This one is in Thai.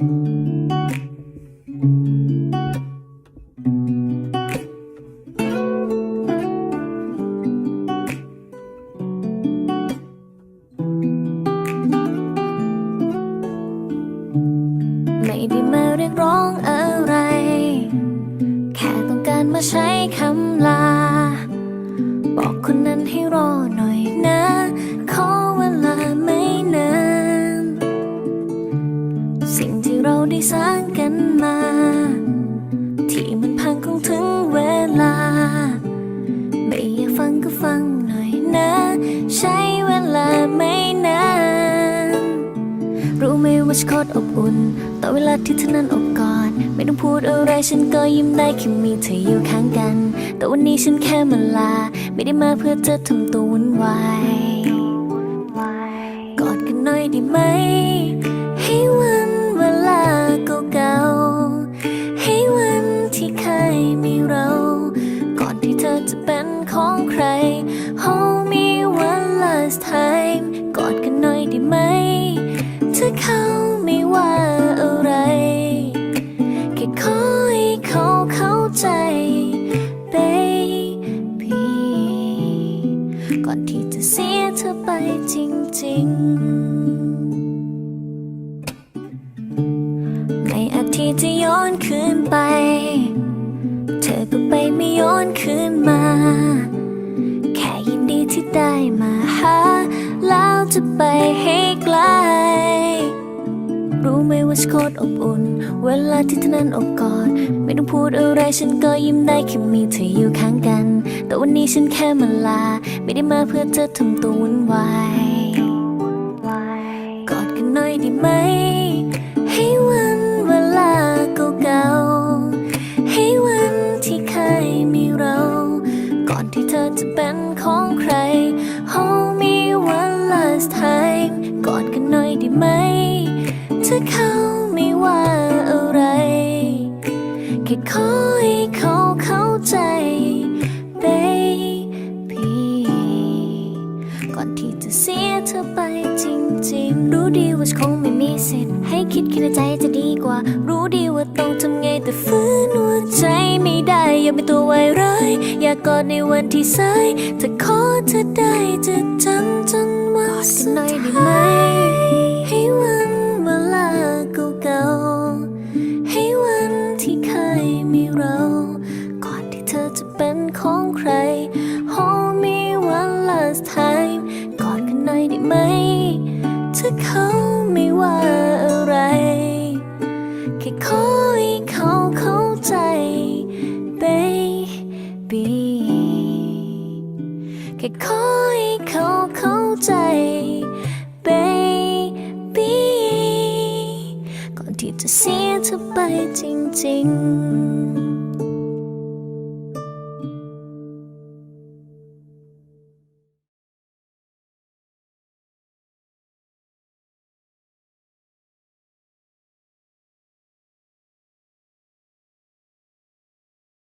ไม่ได้มาเรียกร้องอะไร แค่ต้องการมาใช้คำลา บอกคนนั้นให้รอหน่อย ฟังหน่อยนะ ใช้เวลาไม่นาน รู้ไหมว่าฉันโคตรอบอุ่นต่อเวลาที่เธอนั้นอบกอด ไม่ต้องพูดอะไรฉันก็ยิ้มได้แค่มีเธออยู่ข้างกัน แต่วันนี้ฉันแค่มาลา ไม่ได้มาเพื่อจะทำตัววุ่นวายกอดกันหน่อยได้ไหม ของใคร Hold me one last time กอดกันหน่อยได้ไหม ถ้าเขาไม่ว่าอะไร แค่ขอให้เขาเข้าใจ baby ก่อนที่จะเสียเธอไปจริงๆในอาทิตย์ที่ย้อนคืนไป จะไปให้ไกล รู้ไหมว่าฉันโคตรอบอุ่น เวลาที่เธอนั้นอบกอด ไม่ต้องพูดอะไรฉันก็ยิ้มได้แค่มีเธออยู่ข้างกัน แต่วันนี้ฉันแค่มาลา ไม่ได้มาเพื่อจะทำตัววุ่นวายกอดกันหน่อยได้ไหม ให้วันเวลาเก่าๆ ให้วันที่เคยมีเรา ก่อนที่เธอจะเป็นของใคร last time กอดกันหน่อยได้ไหม ถ้าเขาไม่ว่าอะไร แค่ขอให้เขาเข้าใจ baby ก่อนที่จะเสียเธอไปจริงๆ รู้ดีว่าฉันคงไม่มีสิทธิ์ให้คิดคิดในใจจะดีกว่า รู้ดีว่าต้องทำไงแต่ฝืนหัวใจากเป็นตัวไวร้าย อยากกอดในวันที่สายถ้าขอเธอได้จะจำจนวันสุดท้ายได้ไหมให้วันเวลาเก่าๆให้วันที่เคยมีเรา ก่อนที่เธอจะเป็นของใคร Hold me one last time กอดกันหน่อยได้ไหมถ้าเขาไม่ว่าอะไรแค่ขอ แค่ขอให้เขาเข้าใจ baby ก่อนที่จะเสียเธอไปจริงๆ